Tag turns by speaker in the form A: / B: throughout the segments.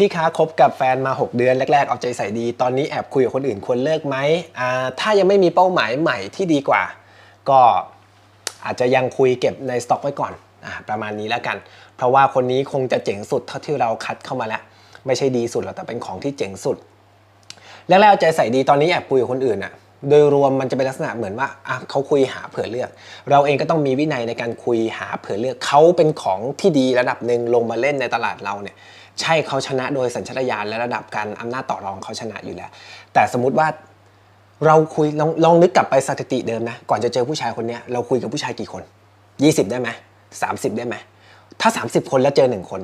A: พี่ค้าคบกับแฟนมา 6 เดือนแรก ๆ เอาใจใส่ดี ตอนนี้แอบคุยกับคนอื่นควรเลิกไหมอ่าถ้ายังไม่มีเป้าหมายใหม่ที่ดีกว่า ก็อาจจะยังคุยเก็บในสต็อกไว้ก่อนอ่าประมาณนี้แล้วกัน เพราะว่าคนนี้คงจะเจ๋งสุดเท่าที่เราคัดเข้ามาแล้ว ไม่ใช่ดีสุดหรอกแต่เป็นของที่เจ๋งสุดแรกๆเอาใจใส่ดีตอนนี้แอบคุยกับคนอื่นอะ โดยรวมมันจะเป็นลักษณะเหมือนว่าอะเขาคุยหาเผื่อเลือก เราเองก็ต้องมีวินัยในการคุยหาเผื่อเลือกเขาเป็นของที่ดีระดับหนึ่งลงมาเล่นในตลาดเราเนี่ยใช่เขาชนะโดยสัญชาตญาณและระดับการอำนาจต่อรองเขาชนะอยู่แล้ว แต่สมมติว่าเราคุยลองลองนึกกลับไปสถิติเดิมนะก่อนจะเจอผู้ชายคนนี้เราคุยกับผู้ชายกี่คน 20 ได้ไหม30 ได้ไหมถ้า 30 คนแล้วเจอ 1 คน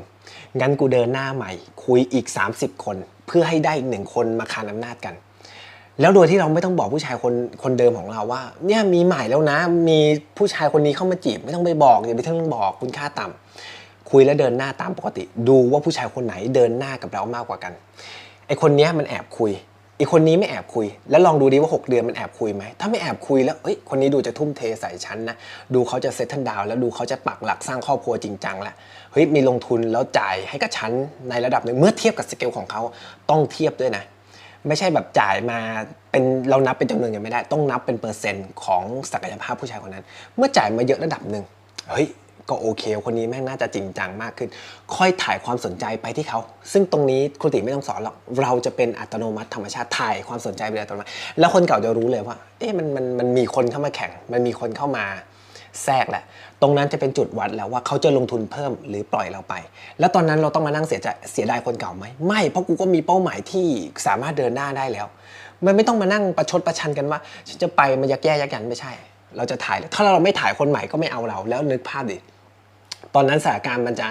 A: งั้นกูเดินหน้าใหม่ คุยอีก 30 คน เพื่อให้ได้อีกหนึ่งคนมาคานอำนาจกัน แล้วโดยที่เราไม่ต้องบอกผู้ชายคนคนเดิมของเราว่า เนี่ยมีใหม่แล้วนะ มีผู้ชายคนนี้เข้ามาจีบ ไม่ต้องไปบอกอย่าไปเพิ่งบอกคุณค่าต่ำคุยแล้วเดินหน้าตามปกติ ดูว่าผู้ชายคนไหนเดินหน้ากับเรามากกว่ากันไอคนนี้มันแอบคุยอีกคนนี้ไม่แอบคุย แล้วลองดูดิว่า 6 เดือนมันแอบคุยไหม ถ้าไม่แอบคุยแล้วเอ้ยคนนี้ดูจะทุ่มเทใส่ฉันนะ ดูเขาจะเซตทันดาวแล้วดูเขาจะปักหลักสร้างครอบครัวจริงจังแล้วเฮ้ยมีลงทุนแล้วจ่ายให้กับฉันในระดับหนึ่งเมื่อเทียบกับสเกลของเขาต้องเทียบด้วยนะ ไม่ใช่แบบจ่ายมาเป็นเรานับเป็นจำนวนยังไม่ได้ ต้องนับเป็นเปอร์เซ็นต์ของศักยภาพผู้ชายคนนั้น เมื่อจ่ายมาเยอะระดับหนึ่งเฮ้ยก็โอเค คนนี้แม่งน่าจะจริงจังมากขึ้น ค่อยถ่ายความสนใจไปที่เขา ซึ่งตรงนี้ครูติไม่ต้องสอนหรอก เราจะเป็นอัตโนมัติธรรมชาติถ่ายความสนใจไปอัตโนมัติแล้วคนเก่าจะรู้เลยว่า เอ๊ะมันมันมันมีคนเข้ามาแข่ง มันมีคนเข้ามา แทรกแหละ ตรงนั้นจะเป็นจุดวัดแล้วว่าเขาจะลงทุนเพิ่มหรือปล่อยเราไป แล้วตอนนั้นเราต้องมานั่งเสียใจเสียดายคนเก่าไหมไม่ เพราะกูก็มีเป้าหมายที่สามารถเดินหน้าได้แล้ว มันไม่ต้องมานั่งประชดประชันกันว่าฉันจะไปมันยักแย่ยักยันไม่ใช่ เราจะถ่าย ถ้าเราไม่ถ่ายคนใหม่ก็ไม่เอาเรา แล้วนึกภาพดิตอนนั้นสถานการณ์มันจะ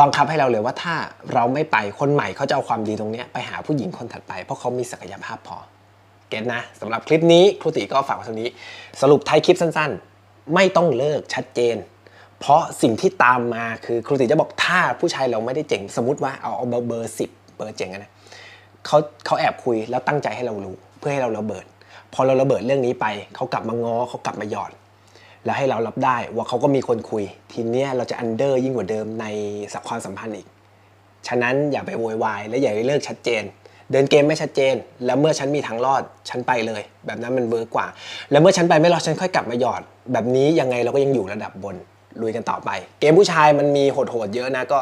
A: บังคับให้เราเลยว่าถ้าเราไม่ไปคนใหม่เขาจะเอาความดีตรงนี้ไปหาผู้หญิงคนถัดไป เพราะเขามีศักยภาพพอเก็ตนะสำหรับคลิปนี้ครูติก็ฝากไว้เท่านี้ สรุปท้ายคลิปสั้นๆ ไม่ต้องเลิกชัดเจน เพราะสิ่งที่ตามมาคือครูติจะบอกถ้าผู้ชายเราไม่ได้เจ๋งสมมติว่าเอาเอาเบอร์เบอร์สิบเบอร์เจ๋งนะเขาเขาแอบคุยแล้วตั้งใจให้เรารู้เพื่อให้เราระเบิด พอเราระเบิดเรื่องนี้ไปเขากลับมาง้อเขากลับมาหยอดแล้วให้เรารับได้ว่าเขาก็มีคนคุย ทีเนี้ยเราจะอันเดอร์ยิ่งกว่าเดิมในสัความสัมพันธ์อีก ฉะนั้นอย่าไปโวยวายและอย่าไปเลิกชัดเจน เดินเกมไม่ชัดเจน แล้วเมื่อฉันมีทางรอดฉันไปเลย แบบนั้นมันเวิร์กกว่า แล้วเมื่อฉันไปไม่รอดฉันค่อยกลับมาหยอด แบบนี้ยังไงเราก็ยังอยู่ระดับบนลุยกันต่อไป เกมผู้ชายมันมีโหดๆเยอะนะก็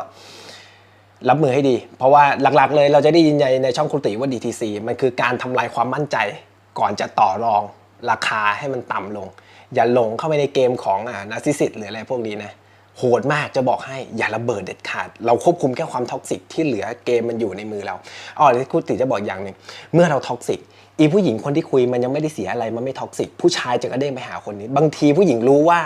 A: รับมือให้ดี เพราะว่าหลักๆเลยเราจะได้ยินในช่องคุติว่า DTC มันคือการทำลายความมั่นใจ ก่อนจะต่อรองราคาให้มันต่ำลง อย่าหลงเข้าไปในเกมของอ่านาซิสิตหรืออะไรพวกนี้นะโหดมากจะบอกให้อย่าระเบิดเด็ดขาด เราควบคุมแค่ความท็อกซิกที่เหลือเกมมันอยู่ในมือเราอ๋อที่คุติจะบอกอย่างหนึ่งเมื่อเราท็อกซิก อีผู้หญิงคนที่คุยมันยังไม่ได้เสียอะไรมันไม่ท็อกซิกผู้ชายจะกระเด้งไปหาคนนี้ บางทีผู้หญิงรู้ว่า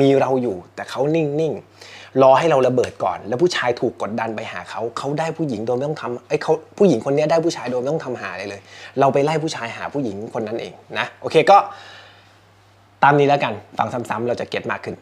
A: มีเราอยู่ แต่เขานิ่งๆรอให้เราระเบิดก่อน แล้วผู้ชายถูกกดดันไปหาเขาเขาได้ผู้หญิงโดยไม่ต้องทำไอ้เขาผู้หญิงคนนี้ได้ผู้ชายโดยไม่ต้องทำหาอะไรเลย เราไปไล่ผู้ชายหาผู้หญิงคนนั้นเองนะโอเคก็ตามนี้แล้วกันฟังซ้ำๆเราจะเก็ตมากขึ้น